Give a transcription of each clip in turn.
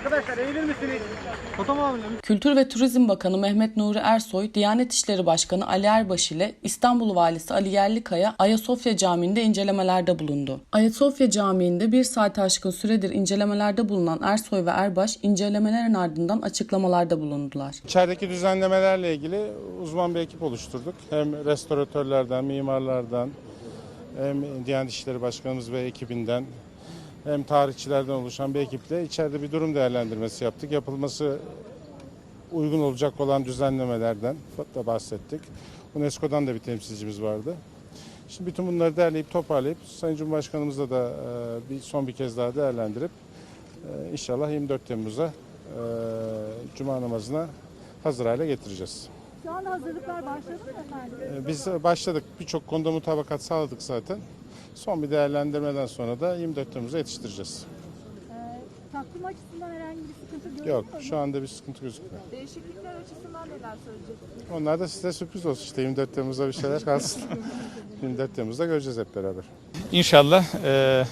Eğilir misiniz? Kültür ve Turizm Bakanı Mehmet Nuri Ersoy, Diyanet İşleri Başkanı Ali Erbaş ile İstanbul Valisi Ali Yerlikaya Ayasofya Camii'nde incelemelerde bulundu. Ayasofya Camii'nde bir saat aşkın süredir incelemelerde bulunan Ersoy ve Erbaş incelemelerin ardından açıklamalarda bulundular. İçerideki düzenlemelerle ilgili uzman bir ekip oluşturduk. Hem restoratörlerden, mimarlardan, hem Diyanet İşleri Başkanımız ve ekibinden, hem tarihçilerden oluşan bir ekiple içeride bir durum değerlendirmesi yaptık. Yapılması uygun olacak olan düzenlemelerden da bahsettik. UNESCO'dan da bir temsilcimiz vardı. Şimdi bütün bunları derleyip toparlayıp Sayın Cumhurbaşkanımızla da e, bir son bir kez daha değerlendirip e, inşallah 24 Temmuz'a e, Cuma namazına hazır hale getireceğiz. Şu anda hazırlıklar başladı mı efendim? E, Biz başladık. Birçok konuda mutabakat sağladık zaten. Son bir değerlendirmeden sonra da 24 Temmuz'a yetiştireceğiz. Ee, takvim açısından herhangi bir sıkıntı görüyor Yok musunuz? şu anda bir sıkıntı gözükmüyor. Değişiklikler açısından neler söyleyeceksiniz? Onlar da size sürpriz olsun işte 24 Temmuz'da bir şeyler kalsın. 24 Temmuz'da göreceğiz hep beraber. İnşallah e,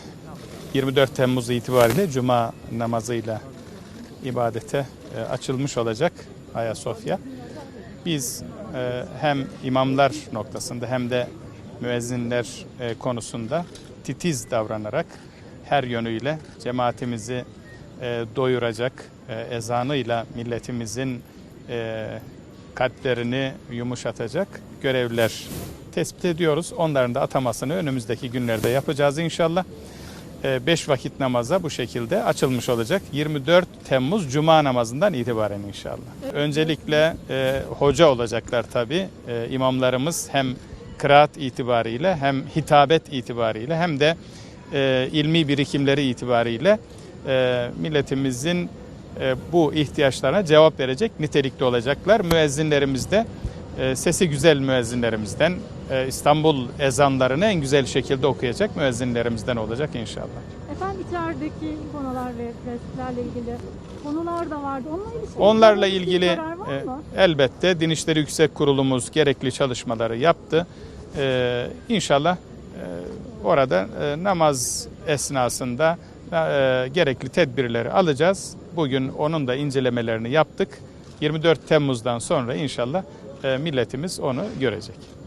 24 Temmuz itibariyle Cuma namazıyla ibadete e, açılmış olacak Ayasofya. Biz e, hem imamlar noktasında hem de müezzinler e, konusunda titiz davranarak her yönüyle cemaatimizi e, doyuracak e, ezanıyla milletimizin e, kalplerini yumuşatacak görevler tespit ediyoruz. Onların da atamasını önümüzdeki günlerde yapacağız inşallah. 5 vakit namaza bu şekilde açılmış olacak. 24 Temmuz Cuma namazından itibaren inşallah. Öncelikle e, hoca olacaklar tabii. E, imamlarımız hem kıraat itibariyle hem hitabet itibariyle hem de e, ilmi birikimleri itibariyle e, milletimizin e, bu ihtiyaçlarına cevap verecek nitelikte olacaklar. Müezzinlerimiz de e, sesi güzel müezzinlerimizden, e, İstanbul ezanlarını en güzel şekilde okuyacak müezzinlerimizden olacak inşallah. Efendim içerideki konular ve prensiplerle ilgili konular da vardı. Onunla ilgili Onlarla bir ilgili e, elbette Din İşleri Yüksek Kurulumuz gerekli çalışmaları yaptı. E, İnşallah e, orada e, namaz esnasında e, gerekli tedbirleri alacağız. Bugün onun da incelemelerini yaptık. 24 Temmuz'dan sonra inşallah milletimiz onu görecek.